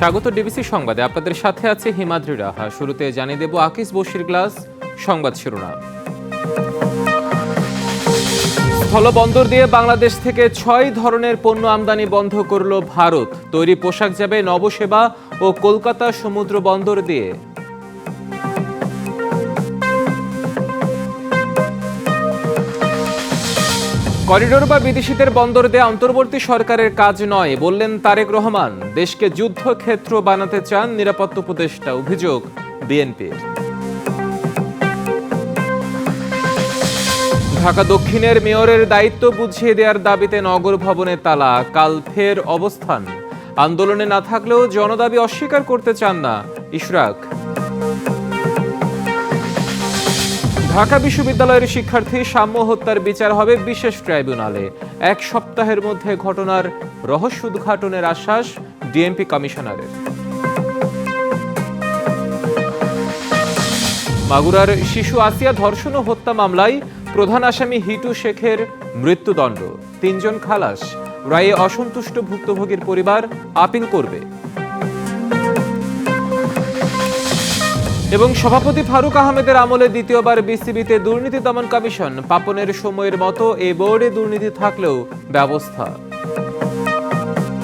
স্বাগত ডিবিসি সংবাদে। আপনাদের সাথে আছে হিমাদ্রি রাহা। শুরুতে জানিয়ে দেব আকিস বসির গ্লাস সংবাদ শিরোনাম। স্থলবন্দর দিয়ে বাংলাদেশ থেকে ছয় ধরনের পণ্য আমদানি বন্ধ করল ভারত। তৈরি পোশাক যাবে নবসেবা ও কলকাতা সমুদ্র বন্দর দিয়ে। করিডোর বা বিদেশিদের বন্দর দেয়া অন্তর্বর্তী সরকারের কাজ নয়, বললেন তারেক রহমান। দেশকে যুদ্ধক্ষেত্র বানাতে চান নিরাপত্তা উপদেষ্টা, অভিযোগ বিএনপির। ঢাকা দক্ষিণের মেয়রের দায়িত্ব বুঝিয়ে দেওয়ার দাবিতে নগর ভবনে তালা, কাল ফের অবস্থান। আন্দোলনে না থাকলেও জনদাবি অস্বীকার করতে চান না ইশরাক। ঢাকা বিশ্ববিদ্যালয়ের শিক্ষার্থী সাম্য হত্যার বিচার হবে বিশেষ ট্রাইব্যুনালে। এক সপ্তাহের মধ্যে ঘটনার রহস্য উদ্ঘাটনের আশ্বাস ডিএমপি কমিশনারের। মাগুরার শিশু আসিয়া ধর্ষণ ও হত্যা মামলায় প্রধান আসামি হিটু শেখের মৃত্যুদণ্ড। তিনজন খালাস। রায়ে অসন্তুষ্ট ভুক্তভোগীর পরিবার আপিল করবে। এবং সভাপতি ফারুক আহমেদের আমলে দ্বিতীয়বার বিসিবিতে দুর্নীতি দমন কমিশন পাপনের সময়ের মতো এ বোর্ডে দুর্নীতি থাকলেও ব্যবস্থা।